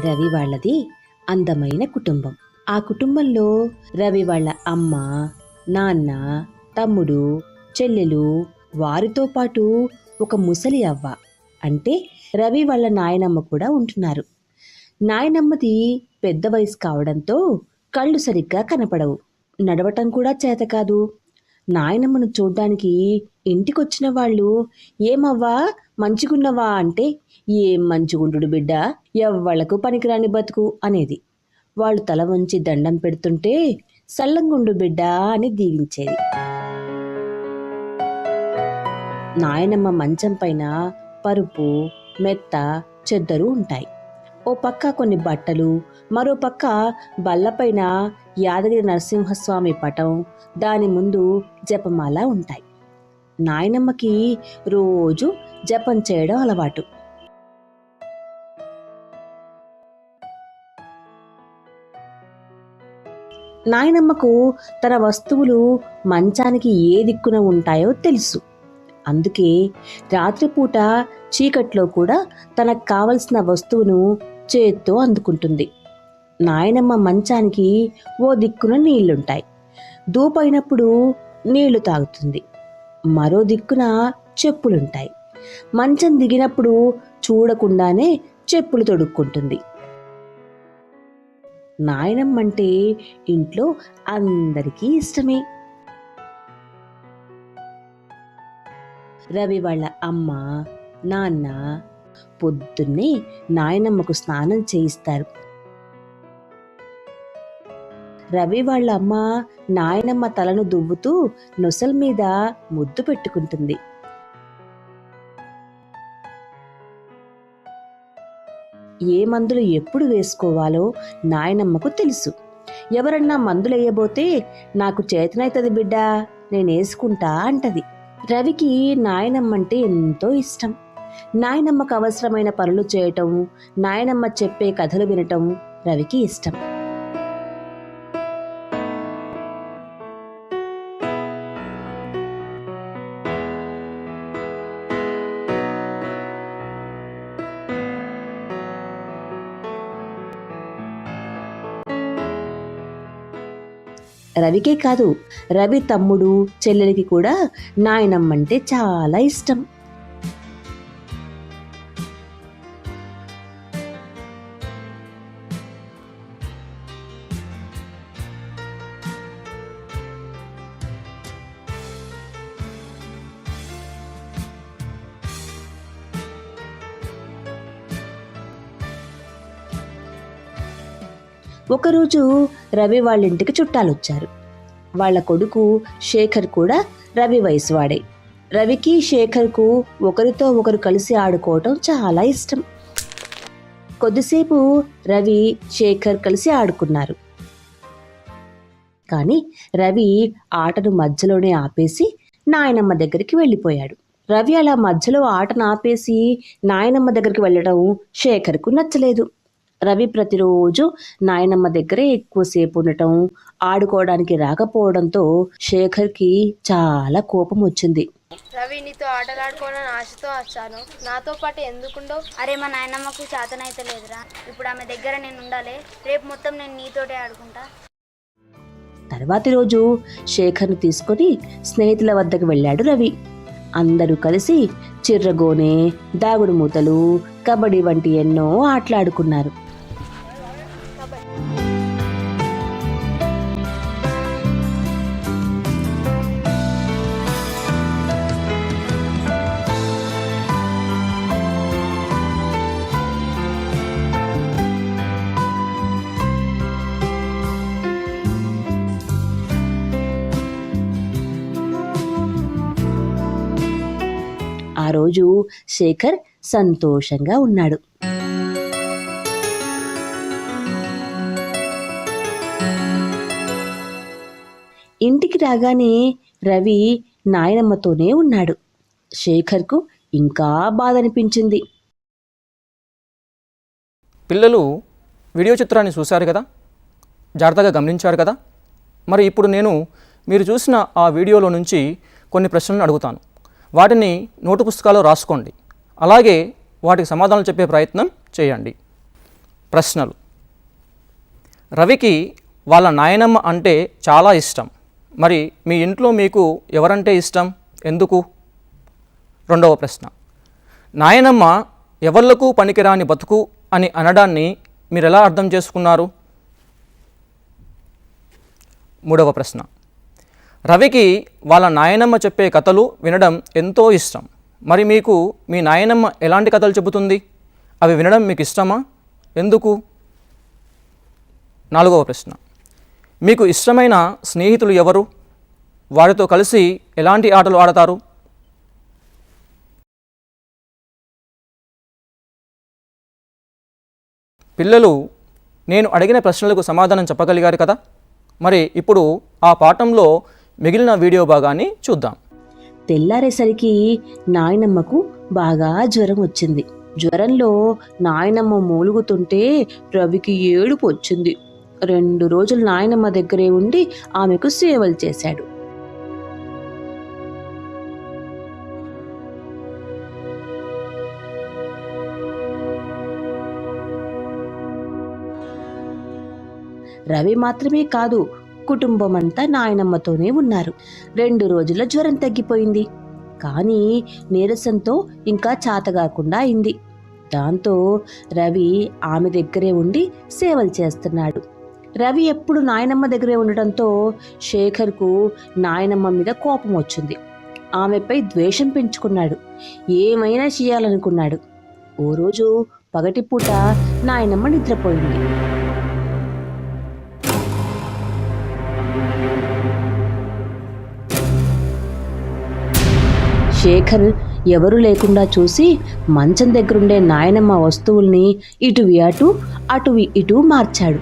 రవి వాళ్ళది అందమైన కుటుంబం. ఆ కుటుంబంలో రవి వాళ్ళ అమ్మ నాన్న తమ్ముడు చెల్లెలు వారితో పాటు ఒక ముసలి అవ్వ. అంటే రవి వాళ్ళ నాయనమ్మ కూడా ఉంటున్నారు. నాయనమ్మది పెద్ద వయసు కావడంతో కళ్ళు సరిగ్గా కనపడవు. నడవటం కూడా చేత కాదు. నాయనమ్మను చూడ్డానికి ఇంటికొచ్చిన వాళ్ళు ఏమవ్వా మంచిగున్నవా అంటే ఏం మంచిగుండు బిడ్డ? ఎవ్వళ్ళకు పనికిరాని బతుకు అనేది. వాళ్ళు తల వంచి దండం పెడుతుంటే సల్లంగుండు బిడ్డ అని దీవించేది. నాయనమ్మ మంచం పైన పరుపు మెత్త చెద్దరు ఉంటాయి. ఓ పక్క కొన్ని బట్టలు మరో పక్క బల్లపైన యాదగిరి నరసింహస్వామి పటం దాని ముందు జపమాల ఉంటాయి. నాయనమ్మకి రోజు జపం చేయడం అలవాటు. నాయనమ్మకు తన వస్తువులు మంచానికి ఏ దిక్కున ఉంటాయో తెలుసు. అందుకే రాత్రిపూట చీకట్లో కూడా తనకు కావలసిన వస్తువును చేత్తో అందుకుంటుంది. నాయనమ్మ మంచానికి ఓ దిక్కున నీళ్ళుంటాయి. దూపైనప్పుడు నీళ్ళు తాగుతుంది. మరో దిక్కున చెప్పులుంటాయి. మంచం దిగినప్పుడు చూడకుండానే చెప్పులు తొడుక్కుంటుంది. నాయనమ్మంటే ఇంట్లో అందరికీ ఇష్టమే. రవి వాళ్ళ అమ్మ నాన్న పొద్దున్నే నాయనమ్మకు స్నానం చేయిస్తారు. రవి వాళ్ళ అమ్మ నాయనమ్మ తలను దువ్వుతూ నొసల్ మీద ముద్దు పెట్టుకుంటుంది. ఏ మందులు ఎప్పుడు వేసుకోవాలో నాయనమ్మకు తెలుసు. ఎవరన్నా మందులేయబోతే నాకు చేతనైతుంది బిడ్డా నేనేసుకుంటా అంటది. రవికి నాయనమ్మంటే ఎంతో ఇష్టం. నాయనమ్మకు అవసరమైన పనులు చేయటం నాయనమ్మ చెప్పే కథలు వినటం రవికి ఇష్టం. రవికే కాదు రవి తమ్ముడు చెల్లెలికి కూడా నాయనమ్మంటే చాలా ఇష్టం. ఒకరోజు రవి వాళ్ళ ఇంటికి చుట్టాలొచ్చారు. వాళ్ళ కొడుకు శేఖర్ కూడా రవి వయసువాడే. రవికి శేఖర్కు ఒకరితో ఒకరు కలిసి ఆడుకోవటం చాలా ఇష్టం. కొద్దిసేపు రవి శేఖర్ కలిసి ఆడుకున్నారు. కానీ రవి ఆటను మధ్యలోనే ఆపేసి నాయనమ్మ దగ్గరికి వెళ్ళిపోయాడు. రవి అలా మధ్యలో ఆటను ఆపేసి నాయనమ్మ దగ్గరికి వెళ్ళడం శేఖర్కు నచ్చలేదు. రవి ప్రతిరోజు నాయనమ్మ దగ్గరే ఎక్కువసేపు ఉండటం ఆడుకోవడానికి రాకపోవడంతో శేఖర్కి చాలా కోపం వచ్చింది. రవి నీతో ఆటలాడుకోవాలని ఆశతో వచ్చాను. నాతో పాటు ఎందుకుండవు అరే మా నాయనమ్మకు చేతనైతే లేదురా. ఇప్పుడు ఆమె దగ్గర నేను ఉండాలి. రేపు మొత్తం నేను నీతోటే ఆడుకుంటా. తర్వాతి రోజు శేఖర్ను తీసుకొని స్నేహితుల వద్దకు వెళ్ళాడు రవి. అందరూ కలిసి చిర్రగోనే దాగుడు మూతలు కబడ్డీ వంటి ఎన్నో ఆటలాడుకున్నారు. ఆ రోజు శేఖర్ సంతోషంగా ఉన్నాడు. ఇంటికి రాగానే రవి నాయనమ్మతోనే ఉన్నాడు. శేఖర్కు ఇంకా బాధ అనిపించింది పిల్లలు వీడియో చిత్రాన్ని చూశారు కదా? జాగ్రత్తగా గమనించారు కదా? మరి ఇప్పుడు నేను మీరు చూసిన ఆ వీడియోలో నుంచి కొన్ని ప్రశ్నలను అడుగుతాను. వాటిని నోటు పుస్తకాలు రాసుకోండి. అలాగే వాటికి సమాధానం చెప్పే ప్రయత్నం చేయండి. ప్రశ్నలు. రవికి వాళ్ళ నాయనమ్మ అంటే చాలా ఇష్టం. మరి మీ ఇంట్లో మీకు ఎవరంటే ఇష్టం? ఎందుకు? రెండవ ప్రశ్న. నాయనమ్మ ఎవళ్ళకు పనికిరాని బతుకు అని అనడాన్ని మీరు ఎలా అర్థం చేసుకున్నారు? మూడవ ప్రశ్న. రవికి వాళ్ళ నాయనమ్మ చెప్పే కథలు వినడం ఎంతో ఇష్టం. మరి మీకు మీ నాయనమ్మ ఎలాంటి కథలు చెబుతుంది? అవి వినడం మీకు ఇష్టమా? ఎందుకు? నాలుగవ ప్రశ్న. మీకు ఇష్టమైన స్నేహితులు ఎవరు? వారితో కలిసి ఎలాంటి ఆటలు ఆడతారు? పిల్లలు నేను అడిగిన ప్రశ్నలకు సమాధానం చెప్పగలిగారు కదా? మరి ఇప్పుడు ఆ పాఠంలో మిగిలిన వీడియో భాగాన్ని చూద్దాం. తెల్లారేసరికి నాయనమ్మకు బాగా జ్వరం వచ్చింది. జ్వరంలో నాయనమ్మ మూలుగుతుంటే రవికి ఏడుపు వచ్చింది. రెండు రోజులు నాయనమ్మ దగ్గరే ఉండి ఆమెకు సేవలు చేశాడు. రవి మాత్రమే కాదు కుటుంబం అంతా నాయనమ్మతోనే ఉన్నారు. రెండు రోజుల జ్వరం తగ్గిపోయింది. కానీ నీరసంతో ఇంకా చాతగాకుండా అయింది. దాంతో రవి ఆమె దగ్గరే ఉండి సేవలు చేస్తున్నాడు. రవి ఎప్పుడు నాయనమ్మ దగ్గరే ఉండటంతో శేఖర్కు నాయనమ్మ మీద కోపం వచ్చింది. ఆమెపై ద్వేషం పెంచుకున్నాడు. ఏమైనా చేయాలనుకున్నాడు. ఓ రోజు పగటిపూట నాయనమ్మ నిద్రపోయింది. శేఖర్ ఎవరు లేకుండా చూసి మంచం దగ్గరుండే నాయనమ్మ వస్తువుల్ని ఇటువి అటు అటువి ఇటు మార్చాడు.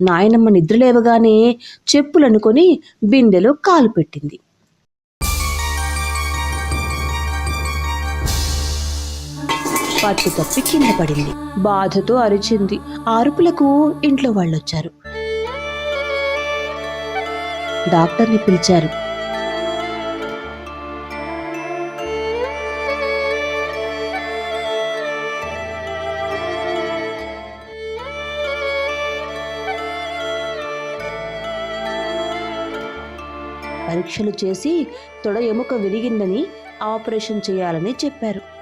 నాయనమ్మ నిద్రలేవగానే చెప్పులనుకొని బిందెలో కాలు పెట్టింది. పట్టు తప్పి కింద పడింది. బాధతో అరిచింది. అరుపులకు ఇంట్లో వాళ్ళొచ్చారు. డాక్టర్ని పిలిచారు. పరీక్షలు చేసి తొడ ఎముక విరిగిందని ఆపరేషన్ చేయాలని చెప్పారు.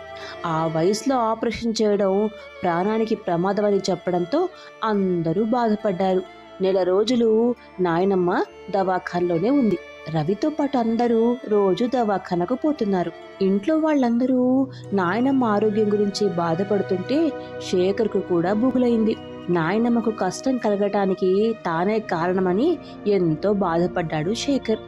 ఆ వయసులో ఆపరేషన్ చేయడం ప్రాణానికి ప్రమాదమని చెప్పడంతో అందరూ బాధపడ్డారు. నెల రోజులు నాయనమ్మ దవాఖానలోనే ఉంది. రవితో పాటు అందరూ రోజు దవాఖానకు పోతున్నారు. ఇంట్లో వాళ్ళందరూ నాయనమ్మ ఆరోగ్యం గురించి బాధపడుతుంటే శేఖర్కు కూడా బుగులైంది. నాయనమ్మకు కష్టం కలగటానికి తానే కారణమని ఎంతో బాధపడ్డాడు శేఖర్.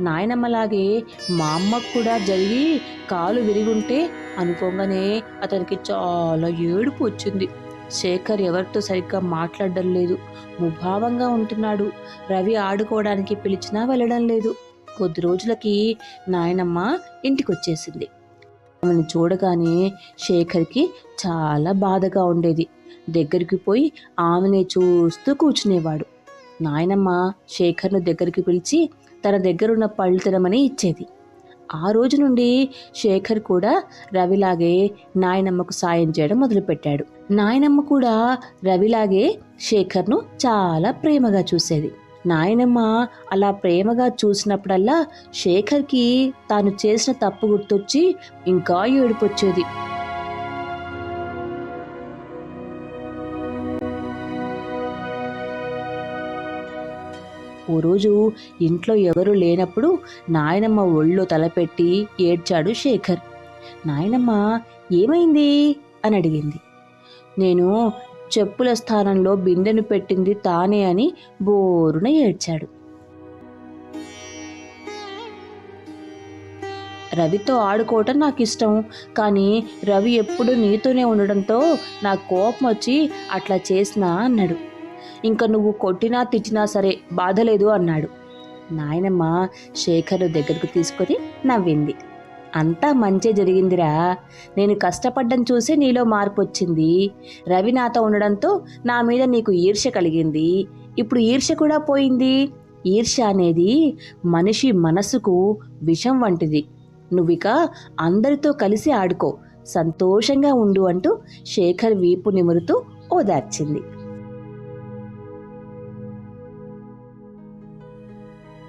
నాయనమ్మలాగే మా అమ్మకు కూడా జరిగి కాలు విరిగుంటే అనుకోగానే అతనికి చాలా ఏడుపు వచ్చింది. శేఖర్ ఎవరితో సరిగ్గా మాట్లాడడం లేదు. ముభావంగా ఉంటున్నాడు. రవి ఆడుకోవడానికి పిలిచినా వెళ్ళడం లేదు. కొద్ది రోజులకి నాయనమ్మ ఇంటికి వచ్చేసింది ఆమెను చూడగానే శేఖర్కి చాలా బాధగా ఉండేది. దగ్గరికి పోయి ఆమెనే చూస్తూ కూర్చునేవాడు. నాయనమ్మ శేఖర్ను దగ్గరికి పిలిచి తన దగ్గరున్న పళ్ళు తినమని ఇచ్చేది. ఆ రోజు నుండి శేఖర్ కూడా రవిలాగే నాయనమ్మకు సాయం చేయడం మొదలుపెట్టాడు. నాయనమ్మ కూడా రవిలాగే శేఖర్ను చాలా ప్రేమగా చూసేది. నాయనమ్మ అలా ప్రేమగా చూసినప్పుడల్లా శేఖర్కి తాను చేసిన తప్పు గుర్తొచ్చి ఇంకా ఏడుపొచ్చేది. ఓ రోజు ఇంట్లో ఎవరు లేనప్పుడు నాయనమ్మ ఒళ్ళో తలపెట్టి ఏడ్చాడు శేఖర్. నాయనమ్మ ఏమైంది? అని అడిగింది. నేను చెప్పుల స్థానంలో బిందెను పెట్టింది తానే అని బోరున ఏడ్చాడు. రవితో ఆడుకోవటం నాకు ఇష్టం కానీ రవి ఎప్పుడు నీతోనే ఉండడంతో నాకు కోపం వచ్చి అట్లా చేసినా అన్నాడు. ఇంకా నువ్వు కొట్టినా తిట్టినా సరే బాధలేదు అన్నాడు. నాయనమ్మ శేఖర్ దగ్గరకు తీసుకొని నవ్వింది. అంతా మంచి జరిగిందిరా. నేను కష్టపడ్డం చూసి నీలో మార్పు వచ్చింది రవి నాతో ఉండడంతో నా మీద నీకు ఈర్ష కలిగింది. ఇప్పుడు ఈర్ష కూడా పోయింది. ఈర్ష అనేది మనిషి మనసుకు విషం వంటిది. నువ్విక అందరితో కలిసి ఆడుకో. సంతోషంగా ఉండు అంటూ శేఖర్ వీపు నిమురుతూ ఓదార్చింది.